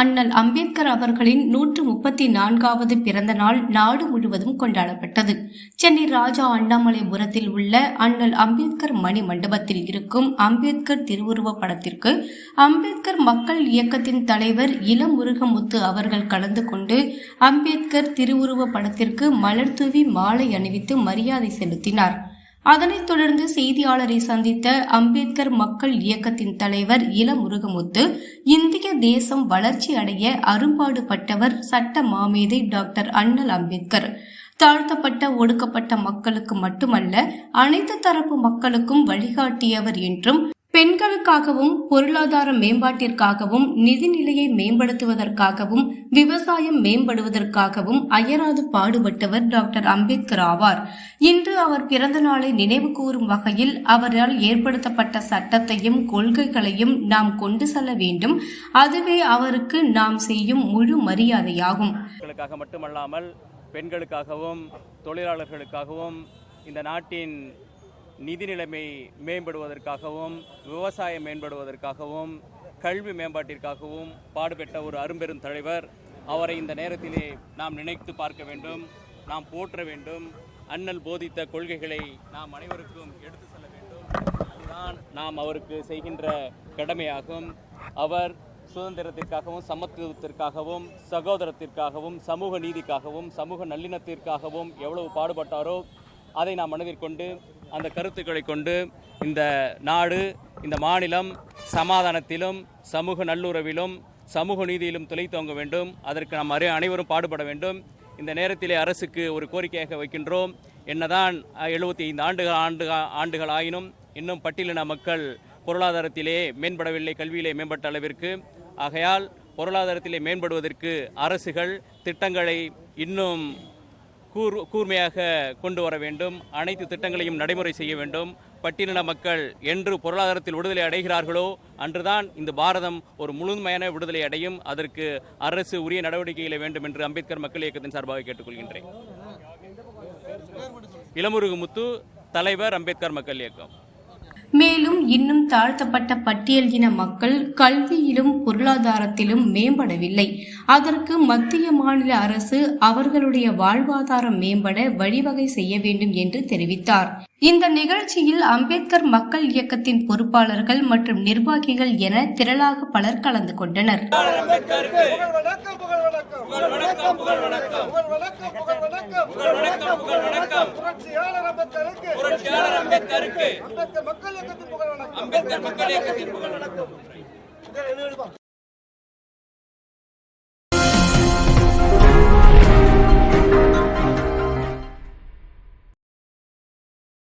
அம்பேத்கர் அவர்களின் நூற்று முப்பத்தி நான்காவது பிறந்த நாள் நாடு முழுவதும் கொண்டாடப்பட்டது. சென்னை ராஜா அண்ணாமலைபுரத்தில் உள்ள அண்ணல் அம்பேத்கர் மணி மண்டபத்தில் இருக்கும் அம்பேத்கர் திருவுருவ படத்திற்கு அம்பேத்கர் மக்கள் இயக்கத்தின் தலைவர் இளமுருகமுத்து அவர்கள் கலந்து கொண்டு அம்பேத்கர் திருவுருவ படத்திற்கு மலர் தூவி மாலை அணிவித்து மரியாதை செலுத்தினார். அதனைத் தொடர்ந்து செய்தியாளரை சந்தித்த அம்பேத்கர் மக்கள் இயக்கத்தின் தலைவர் இளமுருகமுத்து இந்திய தேசம் வளர்ச்சி அடைய அரும்பாடுபட்டவர் சட்ட மாமேதை டாக்டர் அண்ணல் அம்பேத்கர். தாழ்த்தப்பட்ட ஒடுக்கப்பட்ட மக்களுக்கு மட்டுமல்ல அனைத்து தரப்பு மக்களுக்கும் வழிகாட்டியவர் என்றும் பெண்களுக்காகவும் பொருளாதார மேம்பாட்டிற்காகவும் நிதிநிலையை மேம்படுத்துவதற்காகவும் விவசாயம் மேம்படுவதற்காகவும் அயராது பாடுபட்டவர் டாக்டர் அம்பேத்கர் ஆவார். இன்று அவர் பிறந்த நாளை நினைவு கூறும் வகையில் அவரால் ஏற்படுத்தப்பட்ட சட்டத்தையும் கொள்கைகளையும் நாம் கொண்டு செல்ல வேண்டும். அதுவே அவருக்கு நாம் செய்யும் முழு மரியாதையாகும். மட்டுமல்லாமல் பெண்களுக்காகவும் தொழிலாளர்களுக்காகவும் இந்த நாட்டின் நிதி நிலைமை மேம்படுவதற்காகவும் விவசாயம் மேம்படுவதற்காகவும் கல்வி மேம்பாட்டிற்காகவும் பாடுபட்ட ஒரு அரும்பெரும் தலைவர். அவரை இந்த நேரத்திலே நாம் நினைத்து பார்க்க வேண்டும் நாம் போற்ற வேண்டும். அண்ணல் போதித்த கொள்கைகளை நாம் அனைவருக்கும் எடுத்து செல்ல வேண்டும். அதுதான் நாம் அவருக்கு செய்கின்ற கடமையாகும். அவர் சுதந்திரத்திற்காகவும் சமத்துவத்திற்காகவும் சகோதரத்திற்காகவும் சமூக நீதிக்காகவும் சமூக நல்லிணத்திற்காகவும் எவ்வளவு பாடுபட்டாரோ அதை நாம் மனதிற்கொண்டு அந்த கருத்துக்களை கொண்டு இந்த நாடு இந்த மாநிலம் சமாதானத்திலும் சமூக நல்லுறவிலும் சமூக நீதியிலும் துளைத்தோங்க வேண்டும். அதற்கு நாம் அறி அனைவரும் பாடுபட வேண்டும். இந்த நேரத்திலே அரசுக்கு ஒரு கோரிக்கையாக வைக்கின்றோம். என்னதான் எழுபத்தி ஐந்து ஆண்டுகள் ஆண்டு ஆண்டுகள் ஆயினும் இன்னும் பட்டியலின மக்கள் பொருளாதாரத்திலே மேம்படவில்லை கல்வியிலே மேம்பட்ட அளவிற்கு. ஆகையால் பொருளாதாரத்திலே மேம்படுவதற்கு அரசுகள் திட்டங்களை இன்னும் கூர் கூர்மையாக கொண்டு வர வேண்டும். அனைத்து திட்டங்களையும் நடைமுறை செய்ய வேண்டும். பட்டியலின மக்கள் என்று பொருளாதாரத்தில் விடுதலை அடைகிறார்களோ அன்றுதான் இந்த பாரதம் ஒரு முழுமையான விடுதலை அடையும். அதற்கு அரசு உரிய நடவடிக்கைகளை வேண்டும் என்று அம்பேத்கர் மக்கள் இயக்கத்தின் சார்பாக கேட்டுக்கொள்கின்றேன். இளமுருகுமுத்து தலைவர் அம்பேத்கர் மக்கள் இயக்கம். மேலும் இன்னும் தாழ்த்தப்பட்ட பட்டியல் இன மக்கள் கல்வியிலும் பொருளாதாரத்திலும் மேம்படவில்லை. அதற்கு மத்திய மாநில அரசு அவர்களுடைய வாழ்வாதாரம் மேம்பட வழிவகை செய்ய வேண்டும் என்று தெரிவித்தார். இந்த நிகழ்ச்சியில் அம்பேத்கர் மக்கள் இயக்கத்தின் பொறுப்பாளர்கள் மற்றும் நிர்வாகிகள் என திரளாக பலர் கலந்து கொண்டனர். புரட்சியாளர் அம்பேத்கருக்கு புரட்சியாளர் அம்பேத்கருக்கு அம்பேத்கர் மக்கள் இயக்கத்தின் புகழ் வணக்கம்